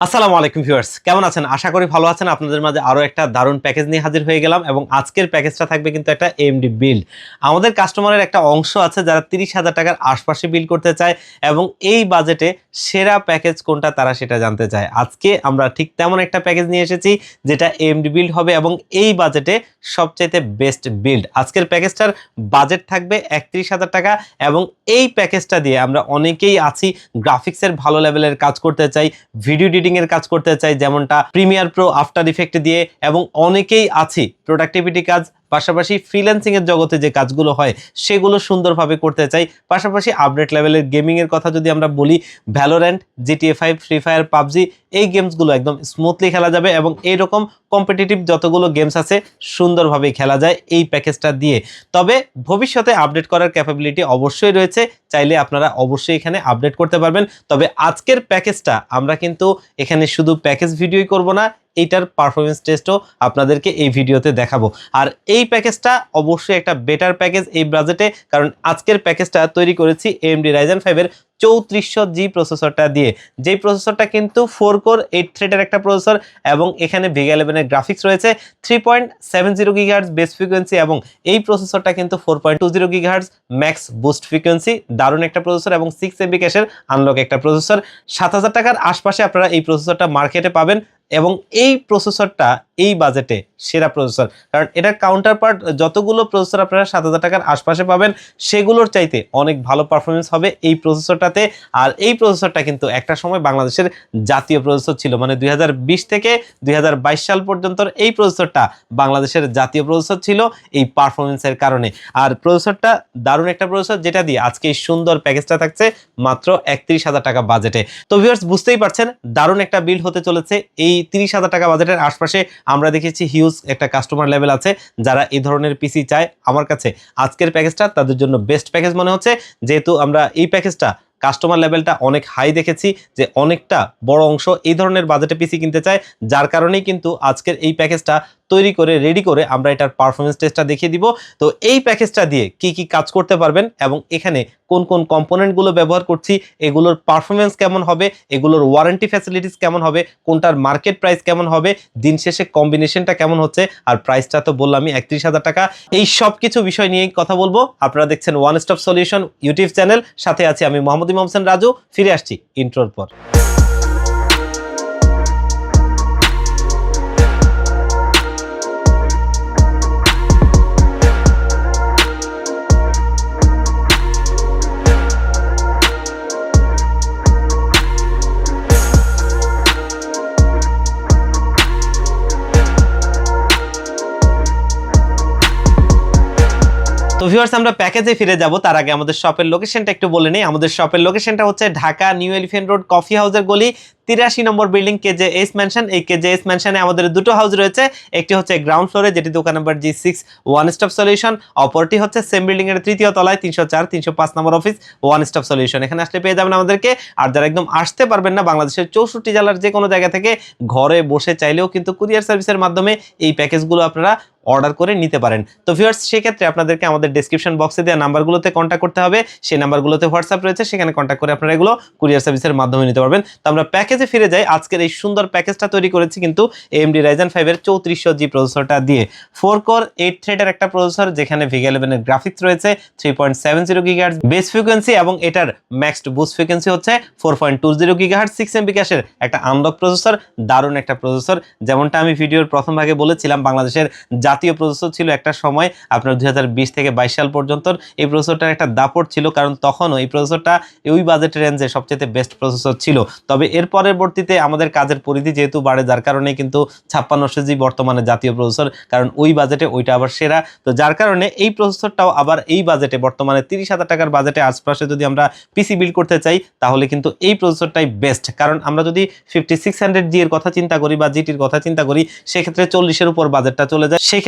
আসসালামু আলাইকুম ভিউয়ার্স। কেমন আছেন? আশা করি ভালো আছেন। আপনাদের মাঝে আরও একটা দারুণ প্যাকেজ নিয়ে হাজির হয়ে গেলাম এবং আজকের প্যাকেজটা থাকবে কিন্তু একটা এমডি বিল্ড আমাদের কাস্টমারের একটা অংশ আছে যারা তিরিশ হাজার টাকার আশপাশে বিল করতে চায় এবং এই বাজেটে সেরা প্যাকেজ কোনটা তারা সেটা জানতে চায়। আজকে আমরা ঠিক তেমন একটা প্যাকেজ নিয়ে এসেছি যেটা এমডি বিল্ড হবে এবং এই বাজেটে সবচাইতে বেস্ট বিল্ড আজকের প্যাকেজটার বাজেট থাকবে একত্রিশ হাজার টাকা এবং এই প্যাকেজটা দিয়ে আমরা অনেকেই আছি। গ্রাফিক্সের ভালো লেভেলের কাজ করতে চাই ভিডিও এডিটিং এর কাজ করতে চাই, যেমনটা প্রিমিয়ার প্রো আফটার ইফেক্ট দিয়ে, এবং অনেকেই আছি প্রোডাক্টিভিটি কাজ পাশাপাশি ফ্রিল্যান্সিং এর জগতে যে কাজগুলো হয়, সেগুলো সুন্দরভাবে করতে চাই। পাশাপাশি আপডেট লেভেলের গেমিং এর কথা যদি আমরা বলি Valorant GTA five Free Fire PUBG, এই গেমসগুলো একদম স্মুথলি খেলা যাবে এবং এইরকম কম্পিটিটিভ যতগুলো গেমস আছে সুন্দরভাবে খেলা যায় এই প্যাকেজটা দিয়ে। তবে ভবিষ্যতে আপডেট করার ক্যাপাবিলিটি অবশ্যই রয়েছে, চাইলে আপনারা অবশ্যই এখানে আপডেট করতে পারবেন। তবে আজকের প্যাকেজটা আমরা কিন্তু এখানে শুধু প্যাকেজ ভিডিওই করব না এইটার পারফরমেন্স টেস্টও আপনাদেরকে এই ভিডিওতে দেখাবো। আর এই প্যাকেজটা অবশ্যই একটা বেটার প্যাকেজ এই বাজেটে কারণ আজকের প্যাকেজটা তৈরি করেছি এম এমডি রাইজেন ফাইভের চৌত্রিশশো জি প্রসেসরটা দিয়ে। যেই প্রসেসরটা কিন্তু ফোর কোর এইট থ্রেডের একটা প্রসেসর এবং এখানে ভিগা ইলেভেনের গ্রাফিক্স রয়েছে three point seven zero gigahertz base frequency এবং এই প্রসেসরটা কিন্তু four point two zero gigahertz max boost frequency দারুণ একটা প্রসেসর এবং সিক্স এমবি ক্যাশের আনলক একটা প্রসেসর সাত হাজার টাকার আশপাশে আপনারা এই প্রসেসরটা মার্কেটে পাবেন। এবং এই প্রসেসরটা এই বাজেটে সেরা প্রসেসর কারণ এটার কাউন্টার পার্ট যতগুলো প্রসেসর আপনারা সাত হাজার টাকার আশপাশে পাবেন, সেগুলোর চাইতে অনেক ভালো পারফরমেন্স হবে এই প্রসেসরটাতে আর এই প্রসেসরটা কিন্তু একটা সময় বাংলাদেশের জাতীয় প্রসেসর ছিল। মানে দুই হাজার বিশ থেকে দুই হাজার বাইশ সাল পর্যন্ত এই প্রসেসরটা বাংলাদেশের জাতীয় প্রসেসর ছিল এই পারফরমেন্সের কারণে। আর প্রসেসরটা দারুণ একটা প্রসেসর যেটা দিয়ে আজকে এই সুন্দর প্যাকেজটা থাকছে মাত্র একত্রিশ হাজার টাকা বাজেটে তো ভিউয়ার্স বুঝতেই পারছেন, দারুণ একটা বিল হতে চলেছে এই তিরিশ হাজার টাকা বাজেটের আশপাশে আমরা দেখেছি হিউজ একটা কাস্টমার লেভেল আছে, যারা এই ধরনের পিসি চায়। আমার কাছে আজকের প্যাকেজটা তাদের জন্য বেস্ট প্যাকেজ মনে হচ্ছে। যেহেতু আমরা এই প্যাকেজটা কাস্টমার লেভেলটা অনেক হাই দেখেছি, যে অনেকটা বড় অংশ এই ধরনের বাজেটে পিসি কিনতে চায়। যার কারণেই কিন্তু আজকের এই প্যাকেজটা তৈরি করে রেডি করে আমরা এটার পারফরমেন্স টেস্টটা দেখিয়ে দিব। তো এই প্যাকেজটা দিয়ে কি কি কাজ করতে পারবেন এবং এখানে কোন কোন কম্পোনেন্টগুলো ব্যবহার করছি, এগুলোর পারফরমেন্স কেমন হবে, এগুলোর ওয়ারেন্টি ফ্যাসিলিটিস কেমন হবে, কোনটার মার্কেট প্রাইস কেমন হবে, দিন শেষে কম্বিনেশনটা কেমন হচ্ছে, আর প্রাইসটা তো বললামই একত্রিশ হাজার টাকা। এই সব কিছু বিষয় নিয়েই কথা বলব। আপনারা দেখছেন one stop solution YouTube channel. সাথে আছি আমি মোহাম্মদ ইমাম হোসেন রাজু। ফিরে আসছি ইন্ট্রোর পর। ভিউয়ার্স আমরা প্যাকেজে ফিরে যাব। তার আগে আমাদের শপের লোকেশনটা একটু বলে নিই। আমাদের শপের লোকেশনটা হচ্ছে Dhaka New Elephant Road coffee হাউসের গলি তিরাশি নম্বর building K J S mansion এই কেজে এস ম্যানশনে আমাদের দুটো হাউস রয়েছে। একটি হচ্ছে গ্রাউন্ড ফ্লোরে যেটি দোকান number G six one stop solution অপরটি হচ্ছে সেম বিল্ডিং এর তৃতীয় তলায়, তিনশো চার, তিনশো পাঁচ নম্বর অফিস ওয়ান স্টপ সলিউশন এখানে আসলে পেয়ে যাবেন আমাদেরকে। আর যারা একদম আসতে পারবেন না, বাংলাদেশের চৌষট্টি জেলার যে কোনো জায়গা থেকে ঘরে বসে চাইলেও কিন্তু কুরিয়ার সার্ভিসের মাধ্যমে এই প্যাকেজগুলো আপনারা অর্ডার করে নিতে পারেন। তো ভিউয়ার্স সেক্ষেত্রে আপনাদেরকে আমাদের ডেসক্রিপশন বক্সে দেওয়া নাম্বারগুলোতে কন্ট্যাক্ট করতে হবে। সেই নাম্বারগুলোতে হোয়াটসঅ্যাপ রয়েছে, সেখানে কন্ট্যাক্ট করে আপনারা এগুলো কুরিয়ার সার্ভিসের মাধ্যমে নিতে পারবেন। তো আমরা প্যাকেজে ফিরে যাই। আজকের এই সুন্দর প্যাকেজটা তৈরি করেছি কিন্তু এমডি রাইজেন ফাইভের চৌত্রিশশো জি প্রসেসরটা দিয়ে। ফোর কোর এইট থ্রেডের একটা প্রসেসর যেখানে ভিগা ইলেভেনের গ্রাফিক্স রয়েছে three point seven zero gigahertz base frequency এবং এটার ম্যাক্সড বুস্ট ফ্রিকোয়েন্সি হচ্ছে four point two zero gigahertz six MB ক্যাশের একটা আনলক প্রসেসর দারুণ একটা প্রসেসর যেমনটা আমি ভিডিওর প্রথম ভাগে বলেছিলাম, বাংলাদেশের প্রসেসর ছিল একটা সময়, আপনার দুই হাজার বিশ থেকে বাইশ সাল পর্যন্ত এই প্রসেসরটার একটা দাপট ছিল, কারণ তখনও এই প্রসেসরটা ওই বাজেট রেঞ্জে সবচেয়ে বেস্ট প্রসেসর ছিল। তবে এর পরবর্তীতে আমাদের কাজের পরিধি যেহেতু বাড়ে, যার কারণে কিন্তু ছাপ্পান্নশো জি বর্তমানে জাতীয় প্রসেসর কারণ ওই বাজেটে ওইটা আবার সেরা। তো যার কারণে এই প্রসেসরটাও আবার এই বাজেটে বর্তমানে তিরিশ হাজার টাকার বাজেটে আশপাশে যদি আমরা পিসি বিল্ড করতে চাই, তাহলে কিন্তু এই প্রসেসরটাই বেস্ট কারণ আমরা যদি ফিফটি সিক্স হান্ড্রেড জি এর কথা চিন্তা করি বা জিটির কথা চিন্তা করি, সেক্ষেত্রে চল্লিশের উপর বাজেটটা চলে যায়। সেক্ষেত্রে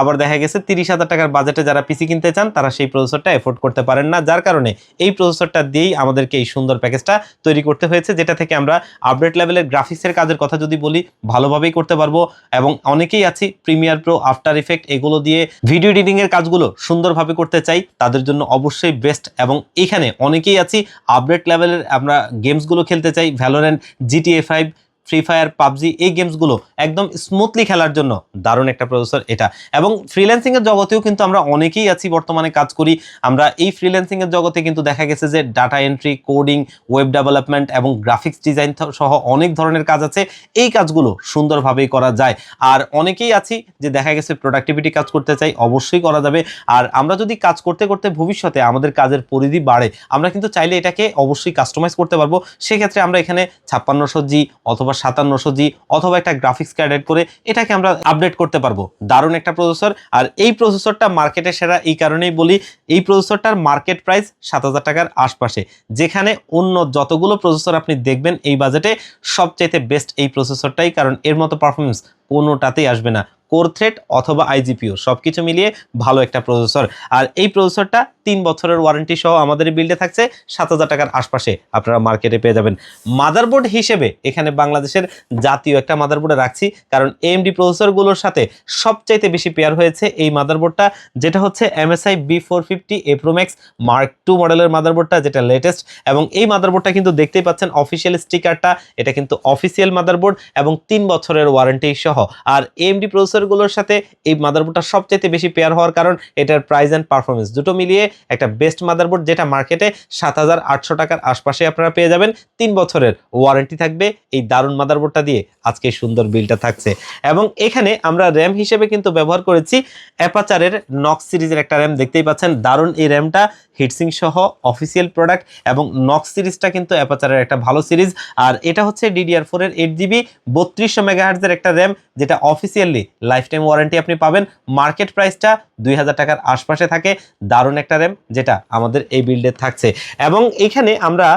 আবার দেখা গেছে তিরিশ হাজার টাকার বাজেটে যারা পিসি কিনতে চান, তারা সেই প্রসেসরটা এফোর্ড করতে পারেন না। যার কারণে এই প্রসেসরটা দিয়েই আমাদেরকে এই সুন্দর প্যাকেজটা তৈরি করতে হয়েছে, যেটা থেকে আমরা আপডেট লেভেলের গ্রাফিক্সের কাজের কথা যদি বলি, ভালোভাবেই করতে পারব এবং অনেকেই আছি প্রিমিয়ার প্রো আফটার ইফেক্ট এগুলো দিয়ে ভিডিও এডিটিং এর কাজগুলো সুন্দরভাবে করতে চাই, তাদের জন্য অবশ্যই বেস্ট এবং এখানে অনেকেই আছি আপডেট লেভেলের আমরা গেমসগুলো খেলতে চাই Valorant GTA five Free Fire PUBG এই গেমসগুলো একদম স্মুথলি খেলার জন্য দারুণ একটা প্রসেসর এটা। এবং ফ্রিল্যান্সিংয়ের জগতেও কিন্তু আমরা অনেকেই আছি, বর্তমানে কাজ করি। আমরা এই ফ্রিল্যান্সিংয়ের জগতে কিন্তু দেখা গেছে যে data entry coding web development এবং গ্রাফিক্স ডিজাইন সহ অনেক ধরনের কাজ আছে। এই কাজগুলো সুন্দরভাবেই করা যায়। আর অনেকেই আছি যে দেখা গেছে প্রোডাক্টিভিটি কাজ করতে চাই, অবশ্যই করা যাবে। আর আমরা যদি কাজ করতে করতে ভবিষ্যতে আমাদের কাজের পরিধি বাড়ে, আমরা কিন্তু চাইলে এটাকে অবশ্যই কাস্টমাইজ করতে পারব। সেক্ষেত্রে আমরা এখানে ছাপ্পান্নশো জি অথবা সাতান্নশো জি অথবা একটা গ্রাফিক্স কার্ড অ্যাড করে এটাকে আমরা আপডেট করতে পারব। দারুণ একটা প্রসেসর আর এই প্রসেসরটা মার্কেটে সেরা এই কারণেই বলি, এই প্রসেসরটার মার্কেট প্রাইস সাত হাজার টাকার আশপাশে। যেখানে অন্য যতগুলো প্রসেসর আপনি দেখবেন এই বাজেটে সবচাইতে বেস্ট এই প্রসেসরটাই কারণ এর মতো পারফরমেন্স কোনোটাতেই আসবে না। কোর থ্রেড অথবা আইজিপিও সব কিছু মিলিয়ে ভালো একটা প্রসেসর। আর এই প্রসেসরটা তিন বছরের ওয়ারেন্টি সহ আমাদের বিল্ডে থাকছে, সাত হাজার টাকার আশপাশে আপনারা মার্কেটে পেয়ে যাবেন। মাদারবোর্ড হিসেবে এখানে বাংলাদেশের জাতীয় একটা মাদারবোর্ডে রাখছি, কারণ এমডি প্রসেসরগুলোর সাথে সবচাইতে বেশি পেয়ার হয়েছে এই মাদারবোর্ডটা যেটা হচ্ছে MSI B four fifty A Pro Max mark two মডেলের মাদারবোর্ডটা যেটা লেটেস্ট এবং এই মাদারবোর্ডটা কিন্তু দেখতেই পাচ্ছেন অফিসিয়াল স্টিকারটা এটা কিন্তু অফিসিয়াল মাদারবোর্ড এবং তিন বছরের ওয়ারেন্টি সহ। আর এমডি প্রসেসরগুলোর সাথে এই মাদারবোর্ডটা সবচাইতে বেশি পেয়ার হওয়ার কারণ এটার প্রাইস অ্যান্ড পারফরমেন্স দুটো মিলিয়ে একটা বেস্ট মাদারবোর্ড যেটা মার্কেটে সাত হাজার আটশো টাকার আশপাশে আপনারা পেয়ে যাবেন। তিন বছরের ওয়ারেন্টি থাকবে এই দারুণ মাদারবোর্ডটা দিয়ে। আজকে সুন্দর বিলটা থাকছে। এবং এখানে আমরা র্যাম হিসেবে কিন্তু ব্যবহার করেছি অ্যাপাচারের নক্স সিরিজের একটা র্যাম দেখতেই পাচ্ছেন, দারুণ এই র্যামটা হিটসিং সহ অফিসিয়াল প্রোডাক্ট এবং নক্স সিরিজটা কিন্তু অ্যাপাচারের একটা ভালো সিরিজ। আর এটা হচ্ছে ডিডিআর ফোর এর এইট জিবি বত্রিশশো মেগাহার্জের একটা র্যাম যেটা অফিসিয়ালি লাইফ টাইম ওয়ারেন্টি আপনি পাবেন। মার্কেট প্রাইসটা দুই হাজার টাকার আশপাশে থাকে। দারুণ একটা র্যাম যেটা আমাদের এই বিল্ডে থাকছে। এবং এখানে আমরা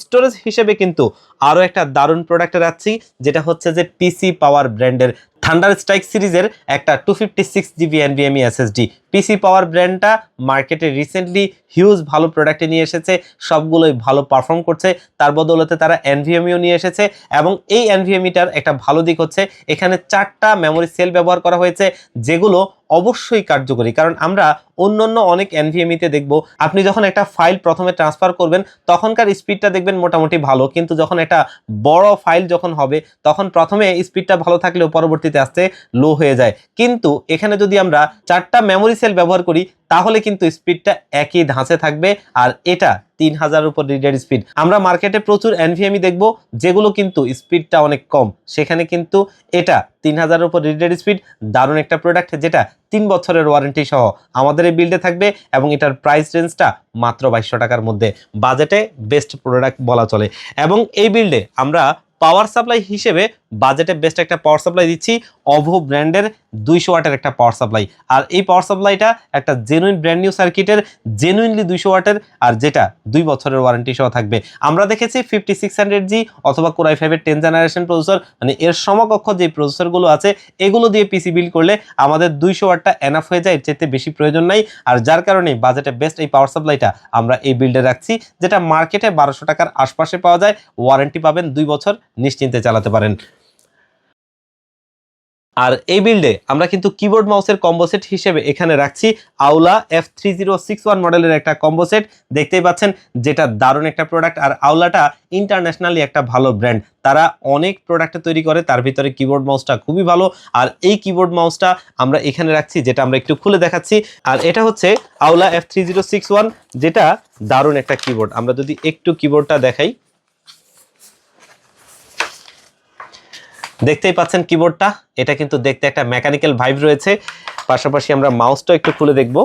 স্টোরেজ হিসেবে কিন্তু আরও একটা দারুণ প্রোডাক্টে রাখছি, যেটা হচ্ছে যে পিসি পাওয়ার ব্র্যান্ডের থান্ডার স্ট্রাইক সিরিজের একটা two fifty six GB NVMe SSD PC power ব্র্যান্ডটা মার্কেটে রিসেন্টলি হিউজ ভালো প্রোডাক্টে নিয়ে এসেছে, সবগুলোই ভালো পারফর্ম করছে। তার বদৌলতে তারা এনভিএমইও নিয়ে এসেছে এবং এই এনভিএমইটার একটা ভালো দিক হচ্ছে, এখানে চারটা মেমোরি সেল ব্যবহার করা হয়েছে, যেগুলো অবশ্যই কার্যকরী। কারণ আমরা অন্য অন্য অনেক এনভিএমইতে দেখব, আপনি যখন একটা ফাইল প্রথমে ট্রান্সফার করবেন, তখনকার স্পিডটা দেখবেন মোটামুটি ভালো, কিন্তু যখন একটা বড় ফাইল যখন হবে, তখন প্রথমে স্পিডটা ভালো থাকলেও পরবর্তীতে আসতে লো হয়ে যায়। কিন্তু এখানে যদি আমরা চারটা মেমোরি সেল ব্যবহার করি, তাহলে কিন্তু স্পিডটা একই ধাঁচে থাকবে আর এটা তিন হাজার উপর রিডার স্পিড আমরা মার্কেটে প্রচুর এনভিএমই দেখব, যেগুলো কিন্তু স্পিডটা অনেক কম। সেখানে কিন্তু এটা তিন হাজার উপর রিডার স্পিড দারুণ একটা প্রোডাক্ট যেটা তিন বছরের ওয়ারেন্টি সহ আমাদের এই বিল্ডে থাকবে এবং এটার প্রাইস রেঞ্জটা মাত্র বাইশশো টাকার মধ্যে। বাজেটে বেস্ট প্রোডাক্ট বলা চলে। এবং এই বিল্ডে আমরা পাওয়ার সাপ্লাই হিসেবে বাজেটে বেস্ট একটা পাওয়ার সাপ্লাই দিচ্ছি অভো ব্র্যান্ডের দুইশো ওয়াটের একটা পাওয়ার সাপ্লাই আর এই পাওয়ার সাপ্লাইটা একটা জেনুইন ব্র্যান্ড নিউ সার্কিটের জেনুইনলি দুইশো ওয়াটের, আর যেটা দুই বছরের ওয়ারেন্টি সহ থাকবে। আমরা দেখেছি ফিফটি সিক্স হান্ড্রেড জি অথবা কোরাই ফাইভের টেন জেনারেশন প্রসেসর মানে এর সমকক্ষ যে প্রসেসরগুলো আছে, এগুলো দিয়ে পিসি বিল করলে আমাদের দুইশো ওয়াটটা এনাফ হয়ে যায়, এর চাইতে বেশি প্রয়োজন নাই। আর যার কারণে বাজেটে বেস্ট এই পাওয়ার সাপ্লাইটা আমরা এই বিল্ডে রাখছি, যেটা মার্কেটে বারোশো টাকার আশপাশে পাওয়া যায় ওয়ারেন্টি পাবেন দুই বছর, নিশ্চিন্তে চালাতে পারেন। আর এই বিল্ডে আমরা কিন্তু কিবোর্ড মাউসের কম্বো সেট হিসেবে এখানে রাখছি Aula F three zero six one মডেলের একটা কম্বো সেট দেখতেই পাচ্ছেন যেটা দারুণ একটা প্রোডাক্ট আর আউলাটা ইন্টারন্যাশনালি একটা ভালো ব্র্যান্ড তারা অনেক প্রোডাক্ট তৈরি করে, তার ভিতরে কিবোর্ড মাউসটা খুবই ভালো। আর এই কিবোর্ড মাউসটা আমরা এখানে রাখছি, যেটা আমরা একটু খুলে দেখাচ্ছি। আর এটা হচ্ছে Aula F three zero six one যেটা দারুণ একটা কিবোর্ড আমরা যদি একটু কিবোর্ডটা দেখাই। দেখতেই পাচ্ছেন কিবোর্ডটা এটা কিন্তু দেখতে একটা মেকানিক্যাল ভাইব রয়েছে। পাশাপাশি আমরা মাউসটা একটু খুলে দেখব।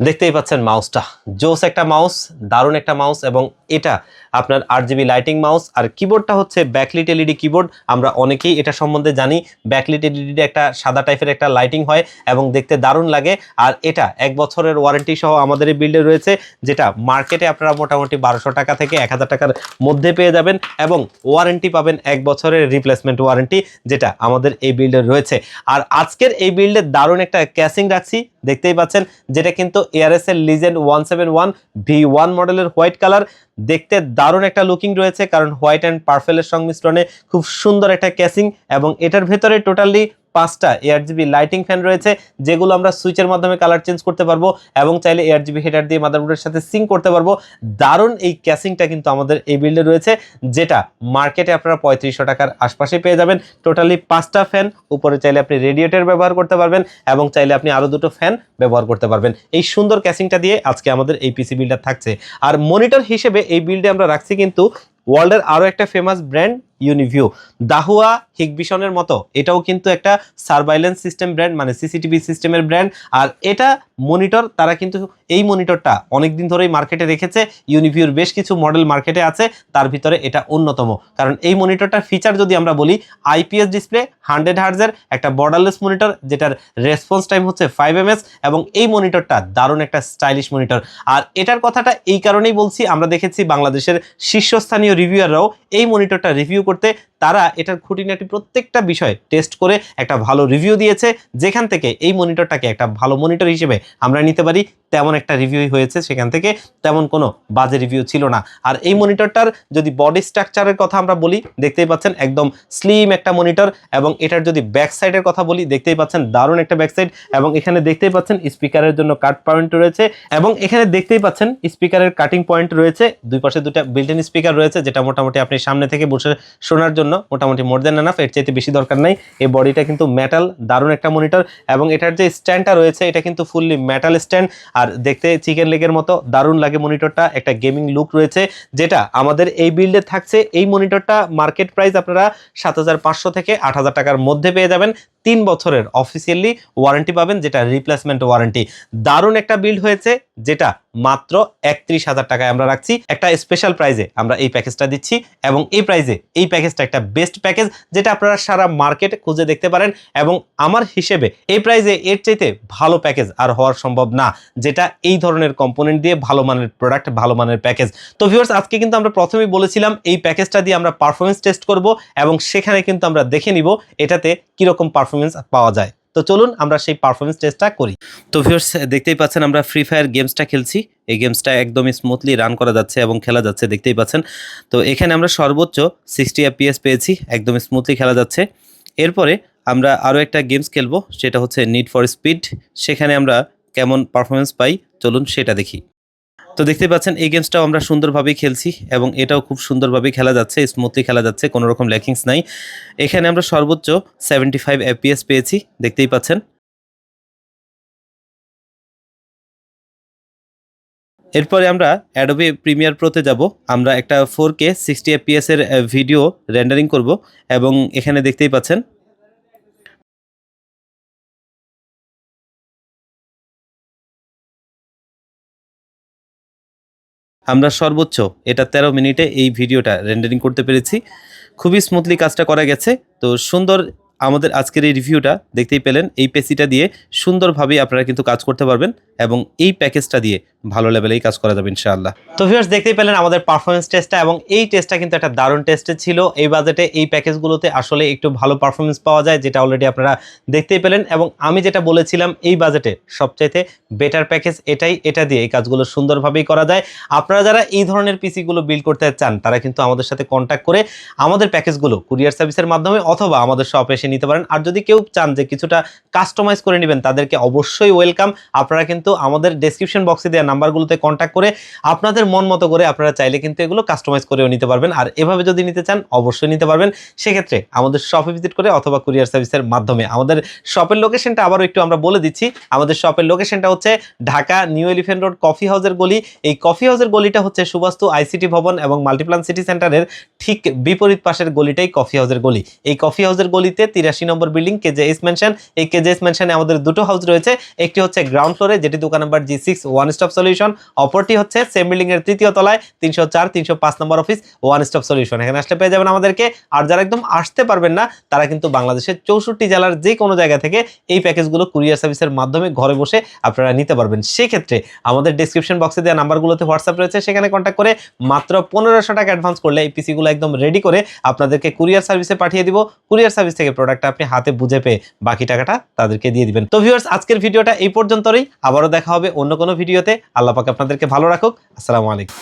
দেখতেই পাচ্ছেন মাউসটা জোস একটা মাউস দারুণ একটা মাউস এবং এটা আপনার আট জিবি লাইটিং মাউস আর কিবোর্ডটা হচ্ছে ব্যাকলিট এলইডি কিবোর্ড আমরা অনেকেই এটা সম্বন্ধে জানি ব্যাকলিট এলইডি একটা সাদা টাইপের একটা লাইটিং হয় এবং দেখতে দারুণ লাগে। আর এটা এক বছরের ওয়ারেন্টি সহ আমাদের এই বিল্ডে রয়েছে, যেটা মার্কেটে আপনারা মোটামুটি বারোশো টাকা থেকে এক হাজার টাকার মধ্যে পেয়ে যাবেন এবং ওয়ারেন্টি পাবেন এক বছরের রিপ্লেসমেন্ট ওয়ারেন্টি যেটা আমাদের এই বিল্ডে রয়েছে। আর আজকের এই বিল্ডে দারুণ একটা ক্যাশিং রাখছি, দেখতেই পাচ্ছেন, যেটা কিন্তু এআরএস এর legend one seven one V one মডেলের হোয়াইট কালার দেখতে দারুণ একটা লুকিং রয়েছে, কারণ হোয়াইট অ্যান্ড পার্পেলের সংমিশ্রণে খুব সুন্দর একটা ক্যাসিং এবং এটার ভেতরে টোটালি পাঁচটা এয়ার জিবি লাইটিং ফ্যান রয়েছে, যেগুলো আমরা সুইচের মাধ্যমে কালার চেঞ্জ করতে পারব এবং চাইলে এয়ার জিবি হেডার দিয়ে মাদারবোর্ডের সাথে সিঙ্ক করতে পারব। দারুণ এই ক্যাসিংটা কিন্তু আমাদের এই বিল্ডে রয়েছে, যেটা মার্কেটে আপনারা পঁয়ত্রিশশো টাকার আশপাশে পেয়ে যাবেন। টোটালি পাঁচটা ফ্যান উপরে চাইলে আপনি রেডিয়েটর ব্যবহার করতে পারবেন এবং চাইলে আপনি আরও দুটো ফ্যান ব্যবহার করতে পারবেন। এই সুন্দর ক্যাসিংটা দিয়ে আজকে আমাদের এই পিসি বিল্ডার থাকছে। আর মনিটর হিসেবে এই বিল্ডে আমরা রাখছি কিন্তু ওয়ার্ল্ডের আরও একটা ফেমাস ব্র্যান্ড ইউনিভিউ দাহুয়া হিগবিশনের মতো। এটাও কিন্তু একটা সার্ভাইলেন্স সিস্টেম ব্র্যান্ড মানে সিসিটিভি সিস্টেমের ব্র্যান্ড আর এটা মনিটর তারা কিন্তু এই মনিটরটা অনেক দিন ধরেই মার্কেটে রেখেছে। ইউনিভিউর বেশ কিছু মডেল মার্কেটে আছে। তার ভিতরে এটা অন্যতম। কারণ এই মনিটরটার ফিচার যদি আমরা বলি আইপিএস ডিসপ্লে হান্ড্রেড হার্জের একটা বর্ডারলেস মনিটর যেটার রেসপন্স টাইম হচ্ছে ফাইভ এমএস এবং এই মনিটরটা দারুণ একটা স্টাইলিশ মনিটর আর এটার কথাটা এই কারণেই বলছি, আমরা দেখেছি বাংলাদেশের শীর্ষস্থানীয় রিভিউয়াররাও এই মনিটরটা রিভিউ করতে তারা এটার খুঁটিনাটি প্রত্যেকটা বিষয় টেস্ট করে একটা ভালো রিভিউ দিয়েছে। যেখান থেকে এই মনিটরটাকে একটা ভালো মনিটর হিসেবে আমরা নিতে পারি, তেমন একটা রিভিউই হয়েছে সেখান থেকে, তেমন কোনো বাজে রিভিউ ছিল না। আর এই মনিটরটার যদি বডি স্ট্রাকচারের কথা আমরা বলি, দেখতেই পাচ্ছেন একদম স্লিম একটা মনিটর এবং এটার যদি ব্যাক সাইডের কথা বলি, দেখতেই পাচ্ছেন দারুণ একটা ব্যাক সাইড এবং এখানে দেখতেই পাচ্ছেন স্পিকারের জন্য কাট পয়েন্ট রয়েছে এবং এখানে দেখতেই পাচ্ছেন স্পিকারের কাটিং পয়েন্ট রয়েছে, দুই পাশে দুটা বিল্ট স্পিকার রয়েছে যেটা মোটামুটি আপনি সামনে থেকে বসে শোনার জন্য মোটামুটি মোর দেন এনাফ এর চাইতে বেশি দরকার নাই। এই বডিটা কিন্তু মেটাল দারুণ একটা মনিটর এবং এটার যে স্ট্যান্ডটা রয়েছে, এটা কিন্তু ফুললি মেটাল স্ট্যান্ড আর দেখতে চিকেন লেগের মতো দারুণ লাগে মনিটরটা একটা গেমিং লুক রয়েছে, যেটা আমাদের এই বিল্ডে থাকছে। এই মনিটরটা মার্কেট প্রাইস আপনারা সাত হাজার পাঁচশো থেকে আট হাজার টাকার মধ্যে পেয়ে যাবেন। তিন বছরের অফিসিয়ালি ওয়ারেন্টি পাবেন, যেটা রিপ্লেসমেন্ট ওয়ারেন্টি দারুণ একটা বিল্ড হয়েছে, যেটা মাত্র একত্রিশ হাজার টাকায় আমরা রাখছি। একটা স্পেশাল প্রাইজে আমরা এই প্যাকেজটা দিচ্ছি এবং এই প্রাইজে এই প্যাকেজটা একটা বেস্ট প্যাকেজ যেটা আপনারা সারা মার্কেটে খুঁজে দেখতে পারেন এবং আমার হিসেবে এই প্রাইজে এর চাইতে ভালো প্যাকেজ আর হওয়ার সম্ভব না, যেটা এই ধরনের কম্পোনেন্ট দিয়ে ভালো মানের প্রোডাক্ট ভালো মানের প্যাকেজ তো ভিউয়ার্স আজকে কিন্তু আমরা প্রথমেই বলেছিলাম এই প্যাকেজটা দিয়ে আমরা পারফরমেন্স টেস্ট করব এবং সেখানে কিন্তু আমরা দেখে নিব এটাতে কীরকম পারফরমেন্স পাওয়া যায়। তো চলুন আমরা সেই পারফরমেন্স টেস্টটা করি। তো ভিউয়ার্স দেখতেই পাচ্ছেন আমরা ফ্রি ফায়ার গেমসটা খেলছি। এই গেমসটা একদমই স্মুথলি রান করা যাচ্ছে এবং খেলা যাচ্ছে, দেখতেই পাচ্ছেন। তো এখানে আমরা সর্বোচ্চ সিক্সটি এফপিএস পেয়েছি একদম স্মুথলি খেলা যাচ্ছে। এরপরে আমরা আরও একটা গেমস খেলব, সেটা হচ্ছে নিড ফর স্পিড সেখানে আমরা কেমন পারফরমেন্স পাই, চলুন সেটা দেখি। তো দেখতে পাচ্ছেন, এই গেমসটাও আমরা সুন্দরভাবেই খেলছি এবং এটাও খুব সুন্দরভাবেই খেলা যাচ্ছে স্মুথলি খেলা যাচ্ছে, কোনো রকম ল্যাকিংস নাই। এখানে আমরা সর্বোচ্চ সেভেন্টি ফাইভ এফপিএস পেয়েছি, দেখতেই পাচ্ছেন। এরপরে আমরা অ্যাডোবি প্রিমিয়ার প্রোতে যাব। আমরা একটা ফোর কে সিক্সটি এফপিএস এর ভিডিও রেন্ডারিং করব এবং এখানে দেখতেই পাচ্ছেন আমরা সর্বোচ্চ এটা তেরো মিনিটে এই ভিডিওটা রেন্ডারিং করতে পেরেছি। খুবই স্মুথলি কাজটা করা গেছে। তো সুন্দর আমাদের আজকের এই রিভিউটা দেখতেই পেলেন। এই পেসিটা দিয়ে সুন্দরভাবে আপনারা কিন্তু কাজ করতে পারবেন এবং এই প্যাকেজটা দিয়ে ভালো লেভেলেই কাজ করা যাবে ইনশাআল্লাহ। তো ভিউয়ার্স দেখতেই পেলেন আমাদের পারফরমেন্স টেস্টটা এবং এই টেস্টটা কিন্তু একটা দারুণ টেস্টে ছিল। এই বাজেটে এই প্যাকেজগুলোতে আসলে একটু ভালো পারফরমেন্স পাওয়া যায়, যেটা অলরেডি আপনারা দেখতেই পেলেন এবং আমি যেটা বলেছিলাম, এই বাজেটে সবচাইতে বেটার প্যাকেজ এটাই, এটা দিয়ে এই কাজগুলো সুন্দরভাবেই করা যায়। আপনারা যারা এই ধরনের পিসিগুলো বিল করতে চান, তারা কিন্তু আমাদের সাথে কন্ট্যাক্ট করে আমাদের প্যাকেজগুলো কুরিয়ার সার্ভিসের মাধ্যমে অথবা আমাদের শপে এসে নিতে পারেন। আর যদি কেউ চান যে কিছুটা কাস্টমাইজ করে নেবেন, তাদেরকে অবশ্যই ওয়েলকাম আপনারা কিন্তু আমাদের ডেসক্রিপশন বক্সে দেওয়া নাম্বারগুলোতে কন্ট্যাক্ট করে আপনাদের মন মতো করে আপনারা চাইলে কিন্তু এগুলো কাস্টমাইজ করেও নিতে পারবেন। আর এভাবে যদি নিতে চান, অবশ্যই নিতে পারবেন। সেক্ষেত্রে আমাদের শপে ভিজিট করে অথবা কুরিয়ার সার্ভিসের মাধ্যমে আমাদের শপের লোকেশনটা আবারও একটু আমরা বলে দিচ্ছি। আমাদের শপের লোকেশনটা হচ্ছে Dhaka New Elephant Road coffee হাউসের গলি। এই কফি হাউসের গলিটা হচ্ছে সুবাস্তু আইসিটি ভবন এবং মাল্টিপ্লান সিটি সেন্টারের ঠিক বিপরীত পাশের গলিটাই কফি হাউসের গলি। এই কফি হাউসের গলিতে তিরাশি নম্বর বিল্ডিং কেজেএস মেনশন এই কেজেএস মেনশনে আমাদের দুটো হাউস রয়েছে। একটি হচ্ছে গ্রাউন্ড ফ্লোরে যেটি দোকান number G six one stop solution অপরটি হচ্ছে সেম বিল্ডিং এর তৃতীয় তলায়, তিনশো চার, তিনশো পাঁচ নম্বর অফিস ওয়ান স্টপ সলিউশন এখানে আসলে পেয়ে যাবেন আমাদেরকে। আর যারা একদম আসতে পারবেন না, তারা কিন্তু বাংলাদেশের চৌষট্টি জেলার যে কোনো জায়গা থেকে এই প্যাকেজগুলো কুরিয়ার সার্ভিসের মাধ্যমে ঘরে বসে আপনারা নিতে পারবেন। সেক্ষেত্রে আমাদের ডিসক্রিপশন বক্সে দেওয়া নাম্বারগুলোতে হোয়াটসঅ্যাপ রয়েছে। সেখানে কন্ট্যাক্ট করে মাত্র পনেরোশো টাকা অ্যাডভান্স করলে এই পিসিগুলো একদম রেডি করে আপনাদেরকে কুরিয়ার সার্ভিসে পাঠিয়ে দিব। কুরিয়ার সার্ভিস থেকে প্রোডাক্টটা আপনি হাতে বুঝে পেয়ে বাকি টাকাটা তাদেরকে দিয়ে দিবেন। তো ভিউয়ার্স আজকের ভিডিওটা এই পর্যন্তই আবারও দেখা হবে অন্য কোনো ভিডিওতে। আল্লাহ পাক আপনাদেরকে ভালো রাখুক। আসসালামু আলাইকুম।